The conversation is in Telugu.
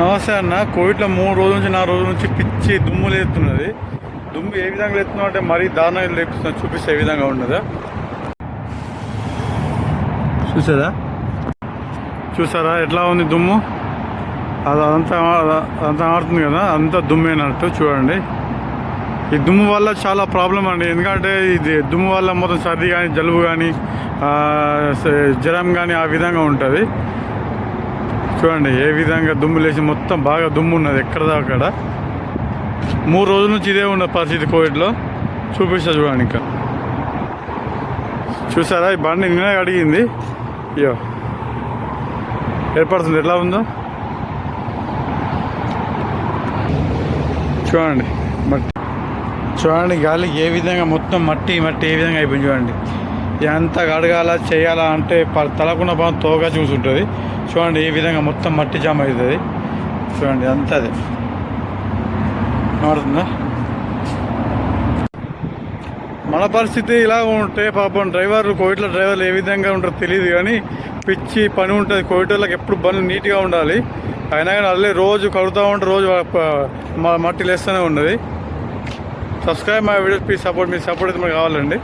నమస్తే అన్న. కోవిడ్లో మూడు రోజుల నుంచి నాలుగు రోజుల నుంచి పిచ్చి దుమ్ము లేస్తున్నది దుమ్ము ఏ విధంగా లేస్తున్నాం అంటే మరీ దారుణంగా లేపుతున్నా చూపిస్తే ఏ విధంగా ఉన్నదా? చూసారా? చూసారా? ఎట్లా ఉంది దుమ్ము? అది అదంతా అదంతా ఆడుతుంది కదా అంతా దుమ్మేనట్టు చూడండి. ఈ దుమ్ము వల్ల చాలా ప్రాబ్లం అండి. ఎందుకంటే ఇది దుమ్ము వల్ల మొత్తం సర్ది కానీ జలుబు కానీ జ్వరం కానీ ఆ విధంగా ఉంటుంది. చూడండి ఏ విధంగా దుమ్ము లేచి మొత్తం బాగా దుమ్ము ఉన్నది. ఎక్కడ అక్కడ? మూడు రోజుల నుంచి ఇదే ఉన్న పరిస్థితి కోవిడ్లో. చూపిస్తా చూడండి ఇంకా. చూసారా? ఈ బండి నిన్న అడిగింది అయ్యో ఏర్పడుతుంది. ఎట్లా ఉందో? చూడండి. మట్టి. చూడండి గాలికి ఏ విధంగా మొత్తం మట్టి మట్టి ఏ విధంగా అయిపోయింది చూడండి. ఎంత కడగాల చేయాలా అంటే ప- తలకున్న భాగం తోగా చూసుంటుంది. చూడండి ఈ విధంగా మొత్తం మట్టి జామ అవుతుంది. చూడండి అంత అది మారుతుందా మన పరిస్థితి ఇలా ఉంటే పాపం డ్రైవర్లు కోవిడ్లో డ్రైవర్లు ఏ విధంగా ఉంటారో తెలియదు కానీ పిచ్చి పని ఉంటుంది. కోవిడ్ వాళ్ళకి ఎప్పుడు బండ్లు నీట్గా ఉండాలి. అయినా కానీ అల్లే రోజు కడుతూ ఉంటే రోజు మట్టి లేస్తూనే ఉన్నది. Subscribe my videos please support me support అయితే మనకు కావాలండి.